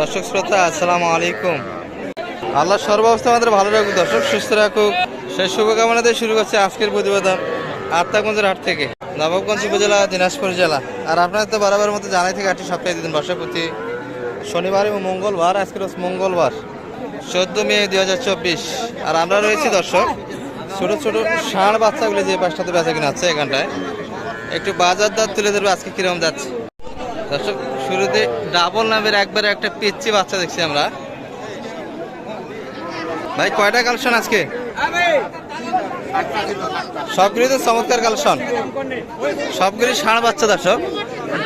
দর্শক শ্রোতা, আসসালামু আলাইকুম। আল্লাহ সর্বাবস্থা আমাদের ভালো রাখুক, দর্শক সুস্থ রাখুক। সেই শুভকামনা দিয়ে শুরু করছে আজকের প্রতিবেদন আত্মাগঞ্জের হাট থেকে, নবাবগঞ্জ উপজেলা, দিনাজপুর জেলা। আর আপনাদের তো বারবার মতো জানাই থেকে, আটটি সপ্তাহে দিন বর্ষা প্রতি শনিবার এবং মঙ্গলবার, আজকের মঙ্গলবার, চোদ্দ মে দুই হাজার চব্বিশ। আর আমরা রয়েছি, দর্শক, ছোট ছোট ষাঁড় বাচ্চাগুলো যে পাঁচটাতে বেচা কিনা আছে এখানটায়। একটু বাজার দর তুলে ধরবে, আজকে কীরকম যাচ্ছে। দর্শক, শুরুতে ডাবল নামের একবারে একটা পিচ্ছি বাচ্চা দেখছি আমরা। ভাই কয়টা কালেকশন আজকে? সবগুলি তো চমৎকার কালেকশন সবগুলি ষাঁড় বাচ্চা দর্শক।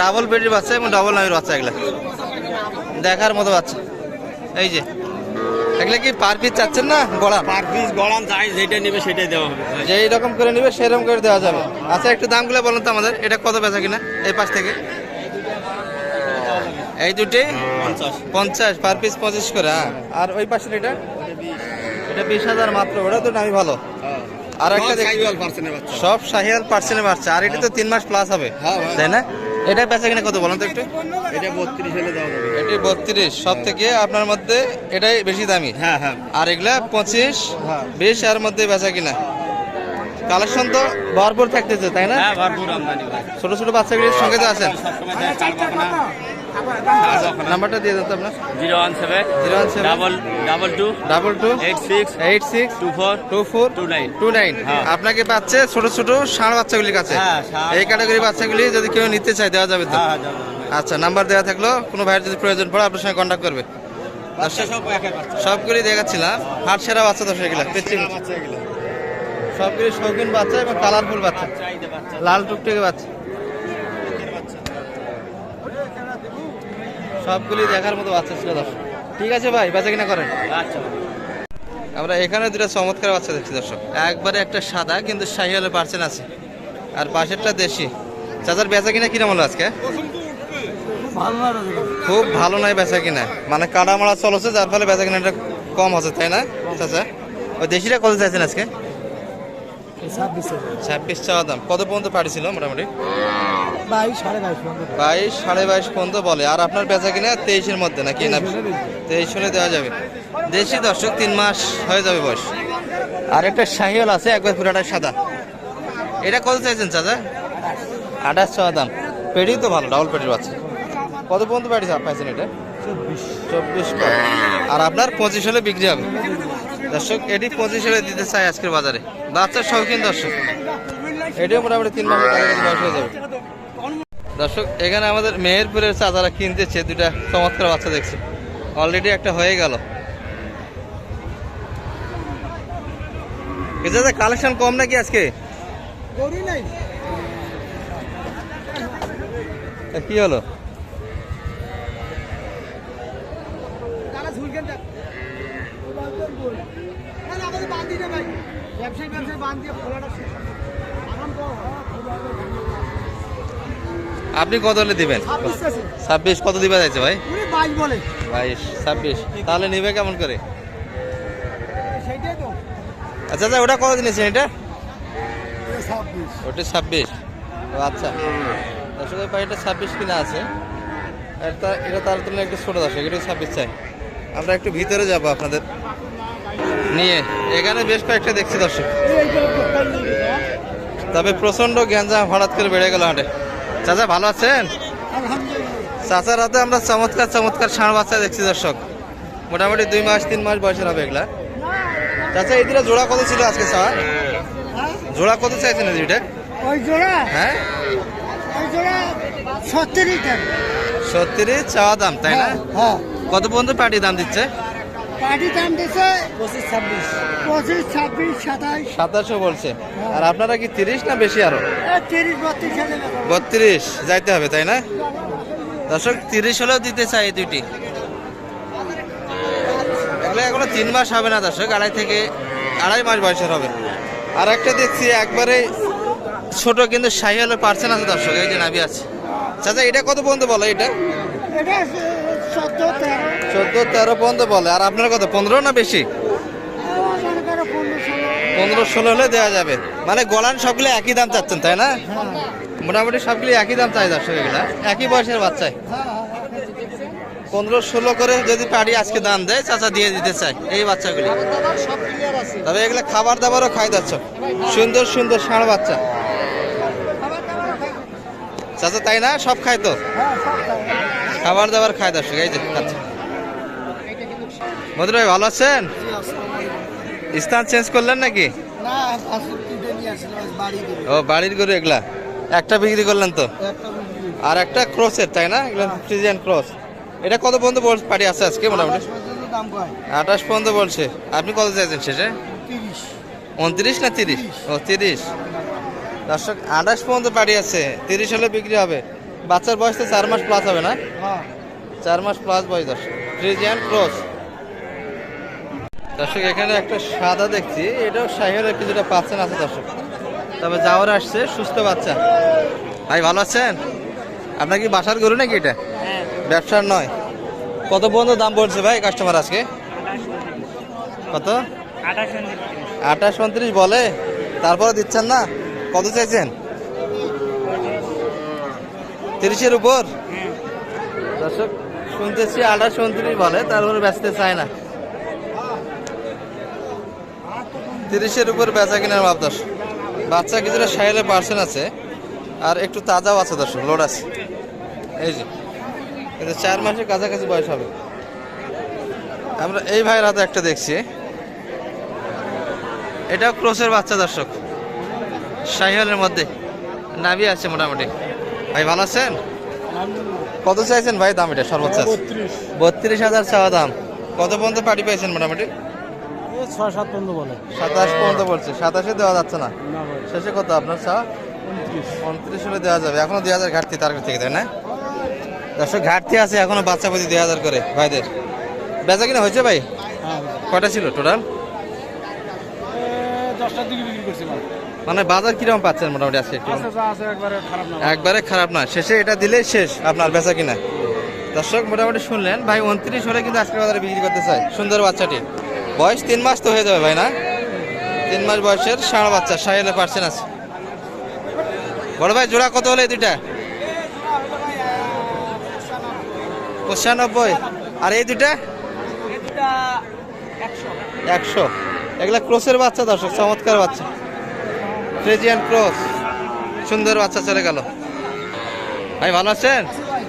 ডাবল বেডির বাচ্চা এবং ডাবল নামের বাচ্চা এগুলা। দেখার মতো বাচ্চা। এই যে এগুলা কি পার পিস চাচ্ছেন না গড়া? পার পিস গড়ান যাই যেটা নেবে সেটাই দেওয়া হবে। যেই রকম করে নিবে সেরকম করে দেওয়া যাবে। আচ্ছা একটু দামগুলো বলুন তো আমাদের। এটা কত বেচা কিনা? এই পাশ থেকে। এই দুটি? পঞ্চাশ। পার পিস পঁচিশ করে হ্যাঁ? আর ওই পাশের এটা? এটা বিশ হাজার মাত্র ওটা তো দামি ভালো। আর একটা সব শাহিয়াল পার্সেন্টে বাড়ছে আর এটা তো তিন মাস প্লাস হবে। হ্যাঁ। তাই না? এটা বেচা কিনা কত বলুন তো একটু? এটা বত্রিশ হলে যাবে। এটি বত্রিশ। সব থেকে আপনার মধ্যে এটাই বেশি দামি। হ্যাঁ হ্যাঁ। আর এগুলা পঁচিশ হ্যাঁ। বিশ এর মধ্যে বেচা কিনা। কালেকশন তো ভরপুর থাকতেছে তাই না? হ্যাঁ ছোট ছোট বাচ্চাগুলির সঙ্গে তো আছেন। নাম্বারটা দিয়ে দেন তো আপনার। Zero one seven zero one seven. Double double two double two eight six eight six two four two four two nine. Two nine. হ্যাঁ। আপনাকে পাচ্ছে ছোট ছোট ষাঁড় বাচ্চাগুলির কাছে। হ্যাঁ, এই ক্যাটাগরি বাচ্চাগুলি যদি কেউ নিতে চায় দেওয়া যাবে তো? হ্যাঁ আচ্ছা নাম্বার দেওয়া থাকল। কোনো ভাইয়ের যদি প্রয়োজন পড়ে আপনার সঙ্গে কন্ট্যাক্ট করবে। সবগুলি দেখাচ্ছিলাম। হাট সেরা বাচ্চা দশ এগুলা। সবগুলি শৌখিন বাচ্চা এবং কালারফুল বাচ্চা। লাল টুকটুকে বাচ্চা। সবগুলি দেখার মতো বাচ্চা ছিল দর্শক। ঠিক আছে ভাই বেচা কিনা করেন। আচ্ছা আমরা এখানে দুটো চমৎকার বাচ্চা দেখছি দর্শক। একবারে একটা সাদা কিন্তু শাহিওয়ালে পার্সেন্ট আছে। আর পাশেরটা দেশি। চাচার বেচা কিনা কিরম হলো আজকে? খুব ভালো নয় বেচা কিনা। মানে কাটা মারা চলছে যার ফলে বেচা কিনাটা কম আছে তাই না চাচা? ওই দেশিটা কত চাইছেন আজকে? ছাব্বিশ। চাওয়া দাম। কত পর্যন্ত পাঠিয়েছিল মোটামুটি? বাইশ সাড়ে বাইশ পর্যন্ত বলে। আর আপনার বেচা কিনা তেইশের মধ্যে নাকি না? তেইশ হলে দেওয়া যাবে। দেশি দর্শক তিন মাস হয়ে যাবে বয়স। আর একটা শাহিওল আছে একবার পুরাটা সাদা। এটা কত চাইছেন চাচা? আঠাশ চাওয়া দাম। পেটি তো ভালো ডাবল পেটির বাচ্চা। কত পর্যন্ত পাঠিয়েছে? পাইছেন এটা? চব্বিশ। আর আপনার পঁচিশ হলে বিক্রি হবে? দর্শক, এটি পঁচিশ হলে দিতে চাই আজকের বাজারে। বাচ্চার শৌখিন দর্শক। এটিও মোটামুটি তিন বয়স হয়ে যাবে। দর্শক, এখানে আমাদের মেহেরপুরের চাচারা কিনতেছে দুটা চমৎকার বাচ্চা দেখছে। অলরেডি একটা হয়ে গেল। কালেকশন কম নাকি আজকে? কি হলো? দিতে ভাই ব্যবসায়ী ব্যবসায়ী বাদ দিয়ে খোলাটা শেষ আপনি কত হলে দিবেন? ছাব্বিশ কত দিবা যাচ্ছে ভাই? বাইশ ছাব্বিশ। তাহলে নিবে কেমন করে? আচ্ছা আচ্ছা ওটা কত দিনেছেন এটা? ওটা ছাব্বিশ। ও আচ্ছা। দর্শকের পাখিটা ছাব্বিশ কিনা আছে? এটা এটা তার তুলনায় একটু ছোটো দর্শক এটা ছাব্বিশ চাই। আমরা একটু ভিতরে যাব আপনাদের। নিয়ে এখানে বেশ কয়েকটা দেখছি দর্শক। তবে প্রচণ্ড গ্যাঞ্জাম হঠাৎ করে বেড়ে গেল হাটে। চাচা ভালো আছেন? চাচার হাতে আমরা চমৎকার চমৎকার ষাঁড় বাচ্চা দেখছি দর্শক। মোটামুটি দুই মাস তিন মাস বয়সের হবে এগুলা। চাচা এই দুটা জোড়া কত ছিল আজকে স্যার? জোড়া কত চাইছেন দুইটা? ওই জোড়া? হ্যাঁ। ওই জোড়া সত্তরই সত্তরই চাওয়া দাম তাই না? হ্যাঁ কত পর্যন্ত পার্টি দাম দিচ্ছে? পার্টি দাম দিচ্ছে পঁচিশ ছাব্বিশ। পঁচিশ ছাব্বিশ সাতাইশ সাতাশশো বলছে। আর আপনারা কি তিরিশ না বেশি আরও? তিরিশ বত্রিশ বত্রিশ যাইতে হবে তাই না? দর্শক তিরিশ হলেও দিতে চাই দুইটি। এগুলো এখনও তিন মাস হবে না দর্শক আড়াই থেকে আড়াই মাস বয়সের হবে। আর একটা দেখছি একবারে ছোট কিন্তু শাহি হলে পারছে না দর্শক এই যে নাবি আছে। চাচা এটা কত পর্যন্ত বলে এটা? এটা চোদ্দ তেরো পর্যন্ত বলে। আর আপনার কত, পনেরো না বেশি? পনেরো ষোলো হলে দেওয়া যাবে। মানে গলান সবগুলো একই দাম চাচ্ছেন, তাই না? মোটামুটি সবগুলি একই দাম চাই দর্শক এগুলা। একই বয়সের বাচ্চায় পনেরো ষোলো করে যদি পারি আজকে দাম দেয়, চাচা দিয়ে দিতে চাই এই বাচ্চাগুলি। তবে এগুলো খাবার দাবারও খাই দর্শক। সুন্দর সুন্দর ষাঁড় বাচ্চা। চাচা তাই না? সব খায় তো। খাবার দাবার খায় দর্শক এই যে আচ্ছা মধুর ভাই ভালো আছেন? স্থান চেঞ্জ করলেন নাকি? ও বাড়ির গরু এগুলা? একটা বিক্রি করলেন তো? আর একটা ক্রসের তাই না? এগুলো ফ্রিজিয়ান ক্রস এটা কত পর্যন্ত বল পারি আছে আজকে মোটামুটি? আঠাশ পর্যন্ত বলছে। আপনি কত চাইছেন শেষে? উনত্রিশ না তিরিশ। ও তিরিশ। দর্শক আঠাশ পর্যন্ত পাড়ি আছে। তিরিশ হলে বিক্রি হবে। বাচ্চার বয়স তো চার মাস প্লাস হবে না হ্যাঁ চার মাস প্লাস বয়স দর্শক ফ্রিজিয়ান ক্রস দর্শক এখানে একটা সাদা দেখছি এটাও শাহিওয়ালের কিছুটা পাচ্ছেন আছে দর্শক তবে যাওয়ার আসছে সুস্থ বাচ্চা ভাই ভালো আছেন আপনার কি বাসার গরু নাকি এটা ব্যবসার নয় কত পর্যন্ত দাম পড়ছে ভাই কাস্টমার আজকে কত আঠাশ উনত্রিশ বলে তারপরে দিচ্ছেন না কত চাইছেন তিরিশের উপর? দর্শক শুনতেছি আঠাশ উনত্রিশ বলে তারপরে বেচতে চায় না। তিরিশের উপর বেচা কিনার মাপ দর্শক। বাচ্চা কিছুটা সাইলে পার্সেন্ট আছে আর একটু তাজাও আছে দর্শক লোড আছে। এই যে এটা চার মাসের কাছাকাছি বয়স হবে। আমরা এই ভাইয়ের হাতে একটা দেখছি। এটাও ক্রোসের বাচ্চা দর্শক। শাহিওয়ালের মধ্যে নাভি আছে মোটামুটি। ভাই ভালো আছেন? কত চাইছেন ভাই দাম এটা সর্বোচ্চ? বত্রিশ। হাজার চাওয়া দাম। কত পর্যন্ত পার্টি পেয়েছেন মোটামুটি? ছয় সাত পর্যন্ত বলে। সাতাশ পর্যন্ত বলছে। সাতাশে দেওয়া যাচ্ছে না? শেষে কত আপনার উনত্রিশ। উনত্রিশ হলে দেওয়া যাবে। এখনও দুই হাজার ঘাটতি তার থেকে তাই না? দর্শক ঘাটতি আছে এখনও বাচ্চা প্রতি দুই হাজার করে ভাইদের। বেচা কিনা হয়েছে ভাই? হ্যাঁ কয়টা ছিল টোটাল দশটার দিকে বিক্রি করছিলাম মানে বাজার কীরকম পাচ্ছেন মোটামুটি আজকে একটু একবারে খারাপ না। একবারে খারাপ না। শেষে এটা দিলে শেষ আপনার বেচা কিনা। দর্শক মোটামুটি শুনলেন ভাই উনত্রিশ হলে কিন্তু আজকে বাজারে বিক্রি করতে চাই সুন্দর বাচ্চাটি। বয়স তিন মাস তো হয়ে যাবে ভাই না? তিন মাস বয়সের ষাঁড় বাচ্চা সাহেলে পার্সেন্ট আছে বড় ভাই জোড়া কত হলে এই দুইটা? পঁচানব্বই। আর এই দুইটা? একশো। এগুলা ক্রসের বাচ্চা দর্শক চমৎকার বাচ্চা। ফ্রেজিয়ান ক্রস সুন্দর বাচ্চা চলে গেল। ভাই ভালো আছেন?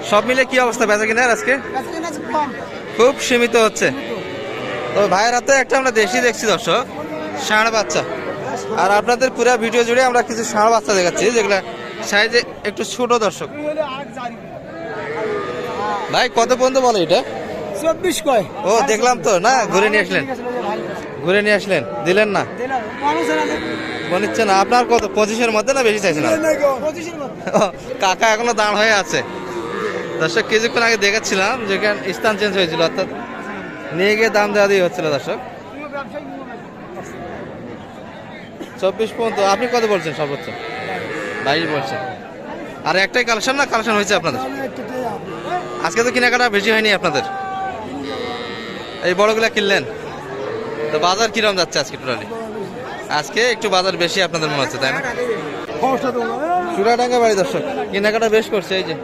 সব মিলে কি অবস্থা? বেচা কিনার আজকে? খুব সীমিত হচ্ছে। তবে ভাইয়ের হাতে একটা আমরা দেশি দেখছি দর্শক। ষাঁড় বাচ্চা। আর আপনাদের পুরো ভিডিও জুড়ে আমরা কিছু ষাঁড় বাচ্চা দেখাচ্ছি যেগুলো সাইজে একটু ছোট দর্শক। ভাই কত পর্যন্ত বলে এটা? চব্বিশ কয়। ও দেখলাম তো না? ঘুরে নিয়ে আসলেন। ঘুরে নিয়ে আসলেন? দিলেন না? হচ্ছে না। আপনার কত পঁচিশের মধ্যে না বেশি চাইছেন কাকা এখনও দাঁড় হয়ে আছে। দর্শক কিছুক্ষণ আগে দেখেছিলাম যেখানে স্থান চেঞ্জ হয়েছিল অর্থাৎ নিয়ে গিয়ে দাম দেওয়া দিয়ে হচ্ছিল দর্শক। চব্বিশ পর্যন্ত আপনি কত বলছেন সর্বোচ্চ? বাইশ বলছেন। আর একটাই কালেকশন না? কালেকশন হয়েছে আপনাদের? আজকে তো কেনাকাটা বেশি হয়নি আপনাদের। এই বড়গুলা কিনলেন? তো বাজার কিরম যাচ্ছে আজকে টোটালি আজকে একটু বাজার বেশি আপনাদের মনে হচ্ছে তাই না? চূড়াডাঙ্গা বাড়ি দর্শক। কেনাকাটা বেশ করছে এই যে।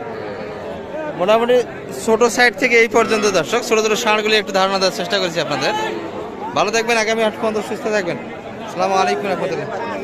মোটামুটি ছোট সাইড থেকে এই পর্যন্ত দর্শক। ছোটো ছোটো ষাঁড়গুলি একটু ধারণা দেওয়ার চেষ্টা করেছি আপনাদের। ভালো থাকবেন আগামী আট পর্যন্ত সুস্থ থাকবেন। আসসালামু আলাইকুম রহমতুল্লাহ।